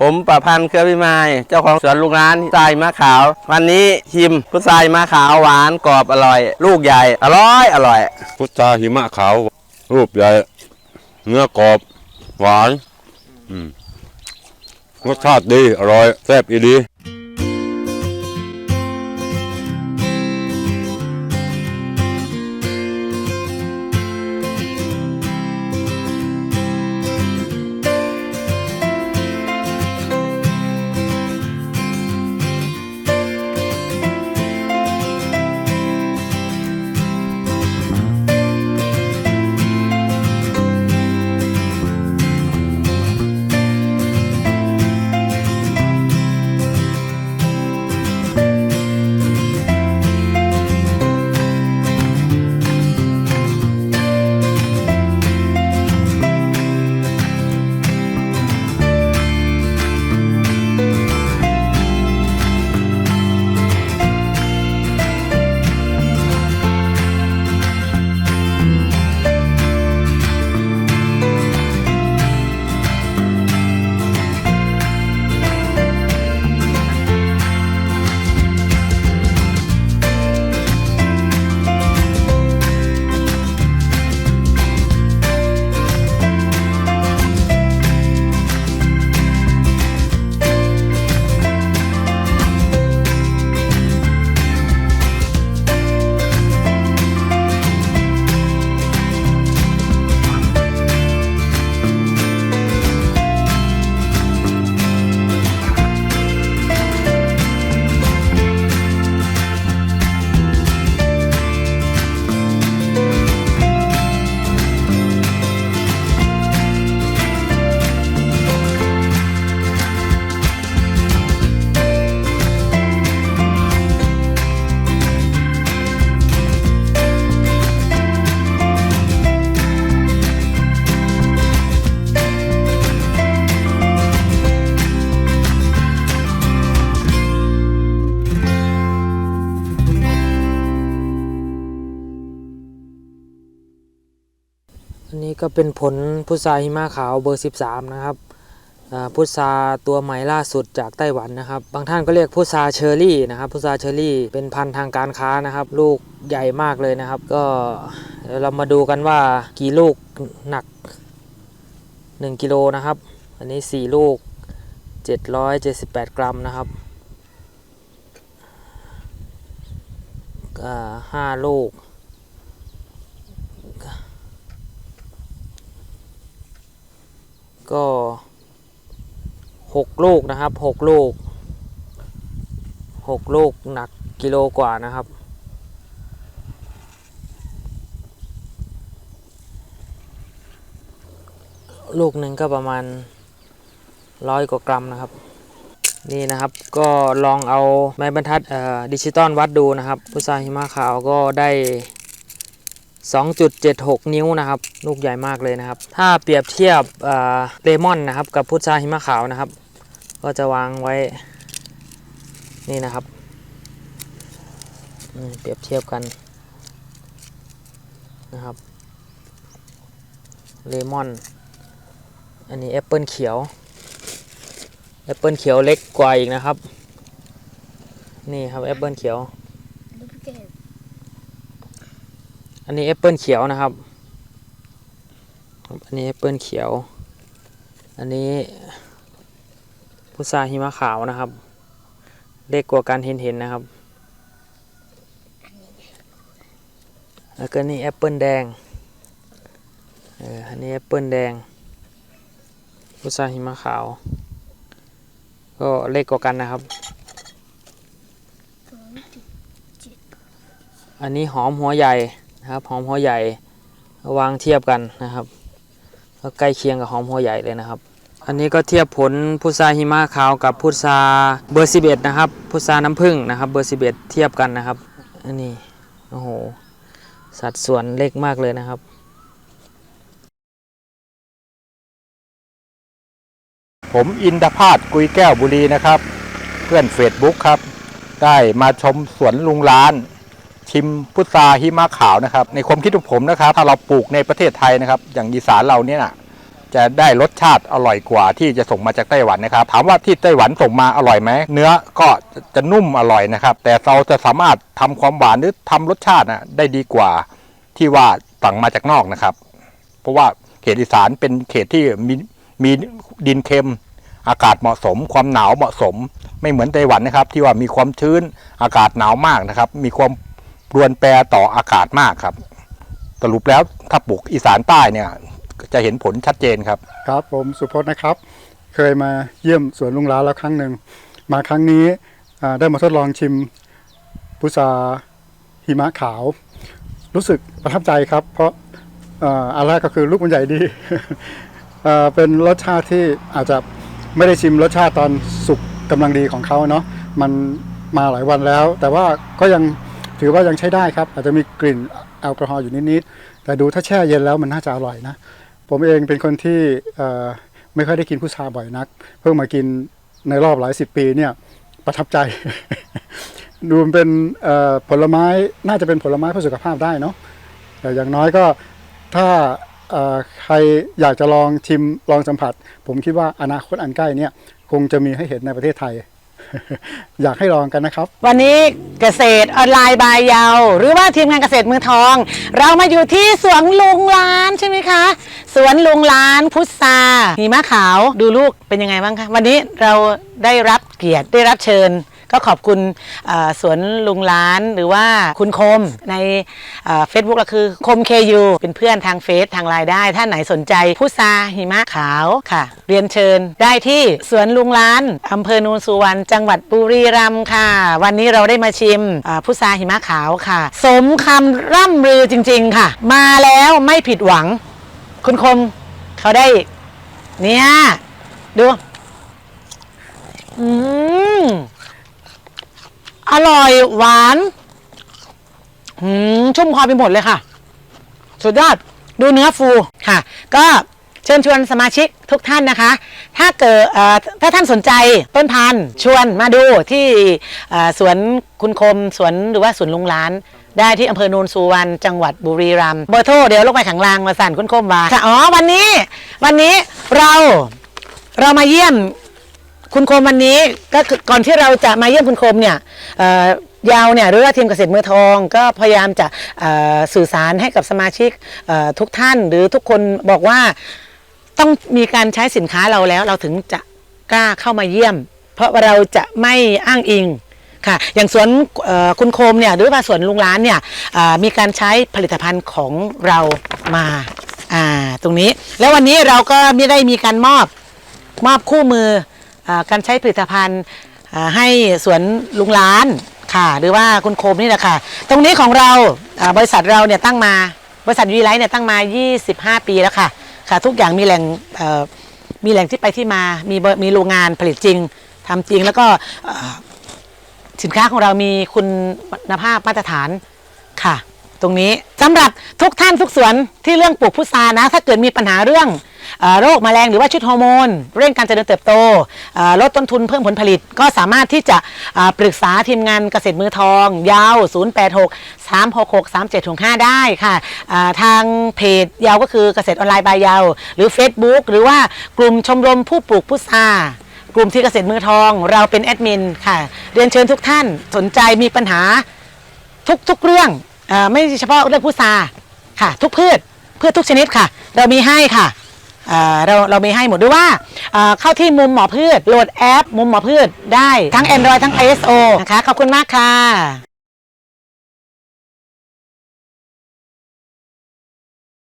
ผมประพันธ์เครือพิมายเจ้าของสวนลูกร้านทรายมะขาว วันนี้ชิมพุทรายมะขาวหวานกรอบอร่อย ลูกใหญ่ อร่อยอร่อย พุทราหิมะขาว รูปใหญ่ เนื้อกรอบหวานอืมรสชาติดี อร่อย แซ่บอีดี นนี้ก็เป็นผลพุทราหิมะขาวเบอร์ 13 นะครับพุทราตัวใหม่ล่าสุดจากไต้หวันนะครับ บางท่านก็เรียกพุทราเชอร์รี่นะครับพุทราเชอร์รี่เป็นพันธุ์ทางการค้านะครับ ลูกใหญ่มากเลยนะครับ ก็เรามาดูกันว่ากี่ลูกหนัก 1กิโลนะครับ อันนี้ 4 ลูก 778 กรัมนะครับห้าลูก ก็หกลูกนะครับหกลูกหกลูกหนักกิโลกว่านะครับ ลูกหนึ่งก็ประมาณร้อยกว่ากรัมนะครับ นี่นะครับก็ลองเอาไม้บรรทัดดิจิตอลวัดดูนะครับพุทราหิมะขาวก็ได้ 2.76 นิ้วนะครับ ลูกใหญ่มากเลยนะครับ ถ้าเปรียบเทียบเอ่อเลมอนนะครับ กับพุทราหิมะขาวนะครับ ก็จะวางไว้นี่นะครับเปรียบเทียบกันนะครับเลมอน อันนี้แอปเปิลเขียวแอปเปิลเขียวเล็กกว่าอีกนะครับ นี่ครับแอปเปิลเขียว อันนี้แอปเปิลเขียวนะครับ อันนี้แอปเปิลเขียว อันนี้พุทราหิมะขาวนะครับ เล็กกว่าการเห็นเห็นๆนะครับ แล้วก็นี่แอปเปิลแดงเอออันนี้แอปเปิลแดง พุทราหิมะขาว ก็เล็กกว่ากันนะครับอันนี้หอมหัวใหญ่ นะครับหอมหัวใหญ่วางเทียบกันนะครับก็ใกล้เคียงกับหอมหัวใหญ่เลยนะครับ อันนี้ก็เทียบผลพุทราหิมะขาวกับพุทราเบอร์ 11 นะครับ พุทราน้ำผึ้งนะครับ เบอร์ 11 เทียบกันนะครับ อันนี้โอ้โหสัดส่วนเล็กมากเลยนะครับ ผมอินทพาสกุยแก้วบุรีนะครับ เพื่อนเฟซบุ๊กครับ ได้มาชมสวนลุงล้าน ชิมพุทราหิมะขาวนะครับ ในความคิดของผมนะครับ ถ้าเราปลูกในประเทศไทยนะครับ อย่างอีสานเราเนี่ยนะจะได้รสชาติอร่อยกว่าที่จะส่งมาจากไต้หวันนะครับ ถามว่าที่ไต้หวันส่งมาอร่อยไหมเนื้อก็จะนุ่มอร่อยนะครับ แต่เราจะสามารถทำความหวานหรือทำรสชาตินะได้ดีกว่าที่ว่าสั่งมาจากนอกนะครับ เพราะว่าเขตอีสานเป็นเขตที่มีมีดินเค็ม อากาศเหมาะสม ความหนาวเหมาะสม ไม่เหมือนไต้หวันนะครับ ที่ว่ามีความชื้นอากาศหนาวมากนะครับ มีความ รวนแปรต่ออากาศมากครับสรุปแล้วถ้าปลูกอีสานใต้เนี่ย จะเห็นผลชัดเจนครับ ครับผมสุพจน์นะครับ เคยมาเยี่ยมสวนลุงล้าแล้วครั้งหนึ่ง มาครั้งนี้ได้มาทดลองชิมพุทราหิมะขาว รู้สึกประทับใจครับ เพราะอ่าอันแรกก็คือลูกมันใหญ่ดีเป็นรสชาติที่อาจจะไม่ได้ชิมรสชาติตอนสุกกำลังดีของเขาเนาะมันมาหลายวันแล้ว แต่ว่าก็ยัง ถือว่ายังใช้ได้ครับ อาจจะมีกลิ่นแอลกอฮอล์อยู่นิดๆแต่ดูถ้าแช่เย็นแล้วมันน่าจะอร่อยนะ ผมเองเป็นคนที่ไม่ค่อยได้กินพุทราบ่อยนัก เพิ่งมากินในรอบหลายสิบปีเนี่ยประทับใจ ดูมันเป็นผลไม้น่าจะเป็นผลไม้เพื่อสุขภาพได้เนาะแต่อย่างน้อยก็ถ้าใครอยากจะลองชิมลองสัมผัส ผมคิดว่าอนาคตอันใกล้เนี่ยคงจะมีให้เห็นในประเทศไทย อยากให้ลองกันนะครับ วันนี้เกษตรออนไลน์บายยาว หรือว่าทีมงานเกษตรมือทอง เรามาอยู่ที่สวนลุงล้านใช่ไหมคะ สวนลุงล้านพุทราหิมะขาวดูลูกเป็นยังไงบ้างคะวันนี้เราได้รับเกียรติได้รับเชิญ ก็ขอบคุณสวนลุงล้านหรือว่าคุณคมในเฟซบุ๊กเราคือคมเคยูเป็นเพื่อนทางเฟซทางไลน์ได้ถ้าไหนสนใจพุทราหิมะขาวค่ะ เรียนเชิญได้ที่สวนลุงล้านอำเภอโนูนสุวรรณจังหวัดบุรีรัมย์ค่ะ วันนี้เราได้มาชิมพุทราหิมะขาวค่ะ สมคำร่ำลือจริง ๆค่ะ มาแล้วไม่ผิดหวัง คุณคมเขาได้ เนี่ย ดู อืม อร่อยหวานหืมชุ่มคอไปหมดเลยค่ะ สุดยอดดูเนื้อฟูค่ะ ก็เชิญชวนสมาชิกทุกท่านนะคะ ถ้าเกิดถ้าท่านสนใจต้นพันธุ์ชวนมาดูที่สวนคุณคมสวนหรือว่าสวนลุงล้าน ได้ที่อำเภอโนนสุวรรณจังหวัดบุรีรัมย์เบอร์โทรเดี๋ยวลงไปขังลางมาสั่นคุณคมว่าค่ะอ๋อวันนี้ วันนี้เราเรามาเยี่ยม คุณโคมวันนี้ก็คือก่อนที่เราจะมาเยี่ยมคุณโคมเนี่ยเอ่อยาวเนี่ยหรือว่าทีมเกษตรมือทอง ก็พยายามจะเอ่อสื่อสารให้กับสมาชิกเอ่อทุกท่านหรือทุกคนบอกว่าต้องมีการใช้สินค้าเราแล้ว เราถึงจะกล้าเข้ามาเยี่ยม เพราะว่าเราจะไม่อ้างอิงค่ะ อย่างสวนเอ่อคุณโคมเนี่ยหรือว่าสวนลุงร้านเนี่ยเอ่อมีการใช้ผลิตภัณฑ์ของเรามาอ่าตรงนี้ แล้ววันนี้เราก็ไม่ได้มีการมอบ มอบคู่มือ การใช้ผลิตภัณฑ์ให้สวนลุงล้านค่ะ หรือว่าคุณโคมนี่แหละค่ะ ตรงนี้ของเราบริษัทเราเนี่ยตั้งมาบริษัทวีไลท์เนี่ยตั้งมา 25 ปีแล้วค่ะค่ะ ทุกอย่างมีแหล่งมีแหล่งที่ไปที่มา มีมีโรงงานผลิตจริงทำจริงแล้วก็สินค้าของเรามีคุณภาพมาตรฐานค่ะ ตรงนี้สำหรับทุกท่านทุกสวนที่เรื่องปลูกพุทรานะ ถ้าเกิดมีปัญหาเรื่อง โรคแมลงหรือว่าชุดฮอร์โมน เร่งการเจริญเติบโตลดต้นทุนเพิ่มผลผลิต ก็สามารถที่จะปรึกษาทีมงานเกษตรมือทอง ยาว 086 366 3765 ได้ค่ะทางเพจยาวก็คือเกษตรออนไลน์บายยาว หรือ Facebook หรือว่ากลุ่มชมรมผู้ปลูกพุทรากลุ่มที่เกษตรมือทอง เราเป็นแอดมินค่ะ เรียนเชิญทุกท่านสนใจมีปัญหาทุกทุกเรื่องออไม่เฉพาะเรื่องพุทราค่ะ ทุกพืชพืชทุกชนิดค่ะ เรามีให้ค่ะ เราเรามีให้หมดด้วยว่าเอ่อเข้าที่มุมหมอพืชโหลดแอป มุมหมอพืชได้ทั้ง Android ทั้ง iOS นะคะ ขอบคุณมากค่ะ